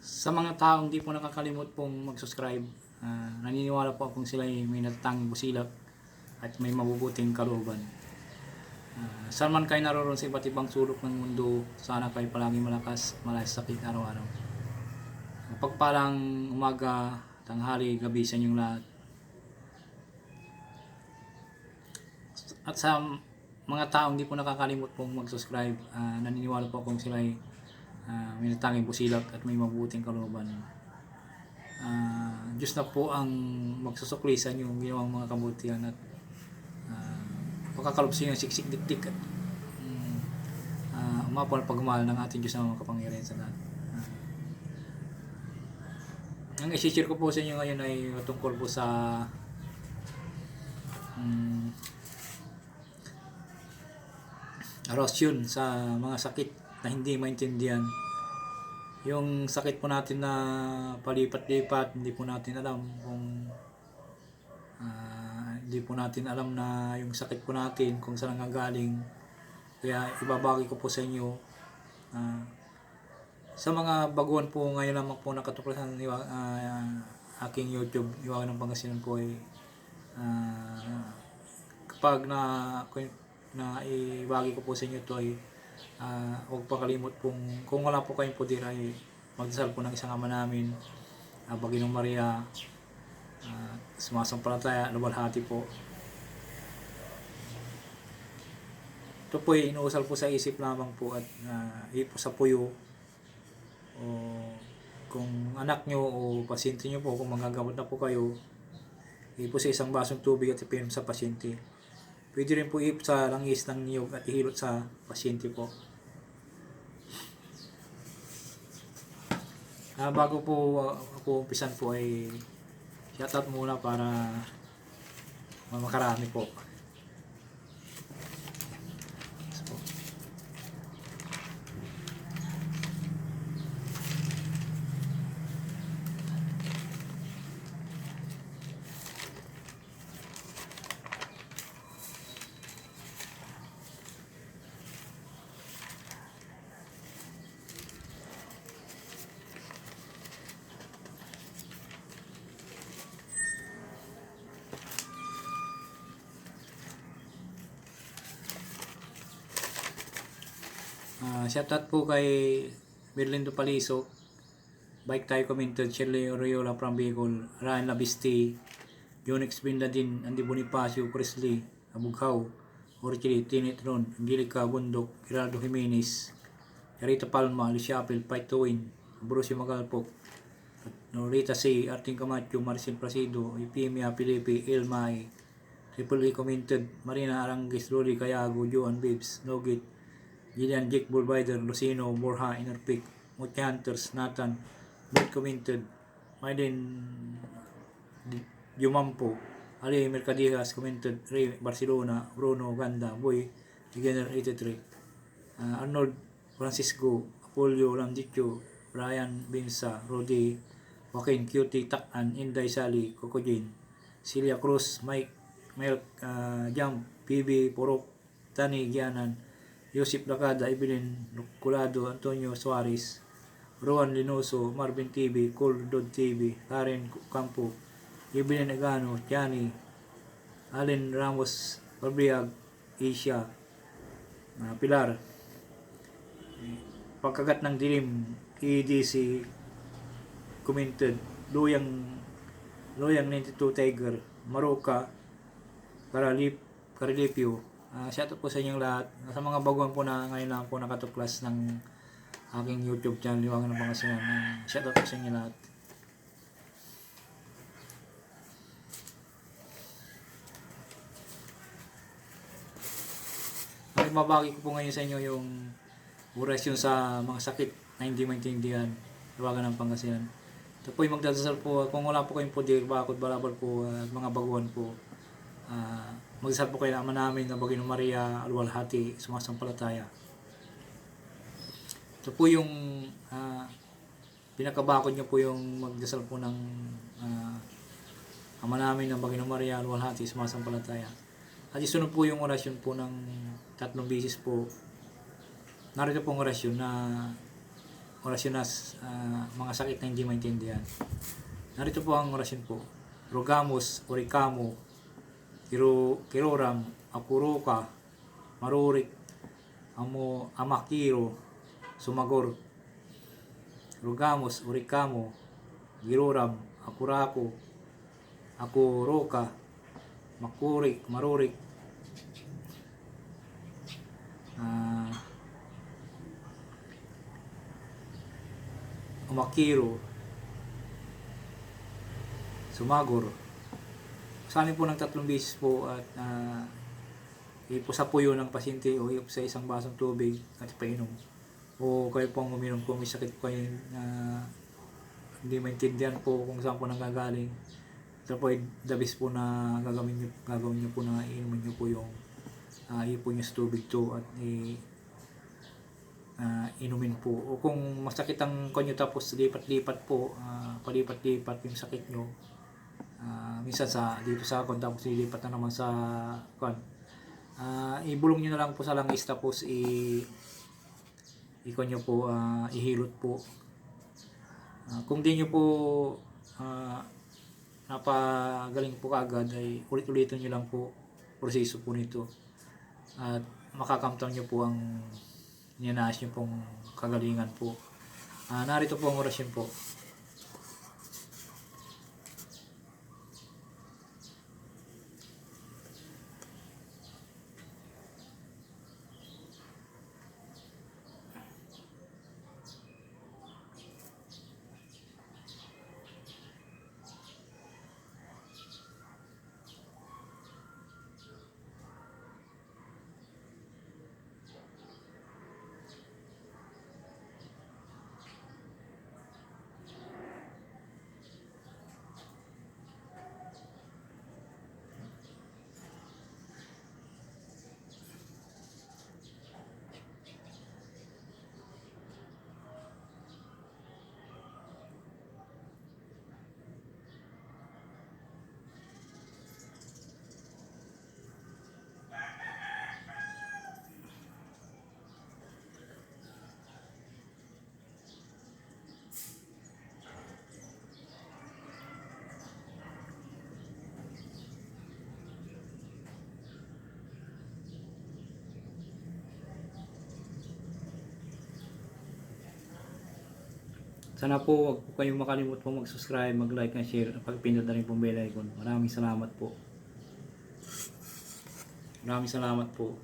Sa mga taong di po nakakalimot pong mag-subscribe, ah, naniniwala po akong sila ay may natatanging busilak at may mabubuting kalooban. Uh, saan man kayo naroon sa iba't ibang sulok ng mundo, sana kayo palagi malakas, malayas sakit araw-araw. Pagpalang umaga, tanghali, gabi sa inyong lahat. At sa mga taong di po nakakalimot pong mag-subscribe, ah, naniniwala po akong sila ay ah, may natanging busilak at may mabuting kalooban. Ah, Diyos na po ang magsusukli sa ginawang mga kabutihan at uh, makakalog sa inyong siksik dikdik at um, uh, umapal pagmahal ng ating Diyos na mga kapangyarihan sa lahat. Ah. ang isi-share ko po sa inyo ngayon ay tungkol po sa um, erosyon sa mga sakit na hindi maintindihan. Yung sakit po natin na palipat-lipat, hindi po natin alam kung ah, hindi po natin alam na yung sakit po natin kung saan nanggagaling. Kaya ibabagi ko po sa inyo ah, sa mga baguhan po ngayon lamang po nakatuklasan ng iwa- ah, aking YouTube, Iwagan ng Pangasinan po ay ah, kapag na na ibagi ko po sa inyo to ay ah, huwag pa kalimot kung wala po kayong poder ay magdasal po ng isang ama namin uh, Baginong Maria. Uh, sumasampalataya lubalhati po. Ito po ay inuusal po sa isip lamang po at uh, ipo sa puyo. O kung anak nyo o pasyente nyo po kung magagamot na po kayo ipo sa isang basong tubig at ipinom sa pasyente Pwede rin po ip sa langis ng niyog at ihilot sa pasyente po. Ah, bago po uh, ako umpisan po ay shoutout muna para makarami po. Shoutout po kay Berlindo Paliso, Bike Tayo Commented, Shirley Oriola from Bicol, Ryan Labisti, Jonix Bindadin, Andy Bonifacio, Presley, Abughaw, Orchili, Tinit Angelica Bundok, Geraldo Jimenez, Rita Palma, Alicia Apel, Fight to Win, Bruce Magalpok, Norita C, Arting Camacho, Maricel Placido, Ipimia Pilipi, Ilmay, Triple A Commented, Marina Arangis, Loli Cayago, Joan Babes, Nogit, Gillian Jake Bullbider, Lucino, Borja, Peak, Muti Hunters, Nathan, Brett Commented, Maiden Jumampo, Ali Mercadillas Commented, Ray Barcelona, Bruno Ganda, Boy, Beginner 83, uh, Arnold Francisco, Apollo Landicho, Brian Binsa, Rodi, Joaquin Cutie, Takan, Inday Sally, Kokojin, Celia Cruz, Mike, Milk, uh, Jump, PB, Porok, Tani Gianan, Yosip Lacada, Evelyn Culado, Antonio Suarez, Rowan Linoso, Marvin TV, Cool Dod TV, Karen Campo, Evelyn Agano, Tiani, Allen Ramos, Pabriag, Asia, uh, Pilar, Pagkagat ng Dilim, EDC, Commented, Luyang, Luyang 92 Tiger, Maroka, Karalip, Karilipyo, Ah, shout out po sa inyong lahat. Sa mga baguhan po na ngayon lang po nakatuklas ng aking YouTube channel, Liwangan ng Pangasinan. Uh, shout out po sa inyo lahat. Ang mabagi ko po ngayon sa inyo yung orasyon sa mga sakit na hindi maintindihan. Liwangan ng Pangasinan. Ito po yung magdadasal po. Kung wala po kayong poder, bakod, balabal po, at mga baguhan po. Ah, Magsasal po kayo ng ama namin na Baginong Maria, Alwalhati, sumasampalataya. Ito po yung ah, pinakabakod niyo po yung magdasal po ng ah, ama namin ng Baginong Maria, Alwalhati, sumasampalataya. At isunod po yung orasyon po ng tatlong bisis po. Narito po ang orasyon na orasyon na ah, mga sakit na hindi maintindihan. Narito po ang orasyon po. Rogamus, Oricamo, Kiro, Kiroram, Akuroka, Marurik, Amo, Amakiro, Sumagor, Rogamus, Oricamo, Giroram, Akurako, Akuroka, Makurik, Marurik, ah, Umakiro, Sumagor. Sa amin po ng tatlong beses po at uh, ipusa po yun ng pasyente o sa isang basong tubig at painom. O kayo pong uminom kung may sakit po kayo na hindi maintindihan po kung saan po nanggagaling. Ito po ay dabis po na gagawin nyo, gagawin nyo po na iinumin nyo po yung uh, ipon nyo sa tubig to at i ah, inumin po. O kung masakit ang kanyo tapos lipat-lipat po, ah, palipat-lipat yung sakit nyo, Ah, minsan sa dito sa kon tapos lilipat na naman sa kon. Ah, ibulong niyo na lang po sa langis tapos i ikon niyo po ah, ihilot po. Ah, kung di niyo po ah, napagaling po kaagad ay ulit-ulitin niyo lang po proseso po nito. At makakamtan niyo po ang ninaas niyo pong kagalingan po. Ah, narito po ang orasyon po. Sana po wag po kayong makalimut po mag-subscribe, mag-like, and share at pagpindot na rin pong bell icon. Maraming salamat po. Maraming salamat po.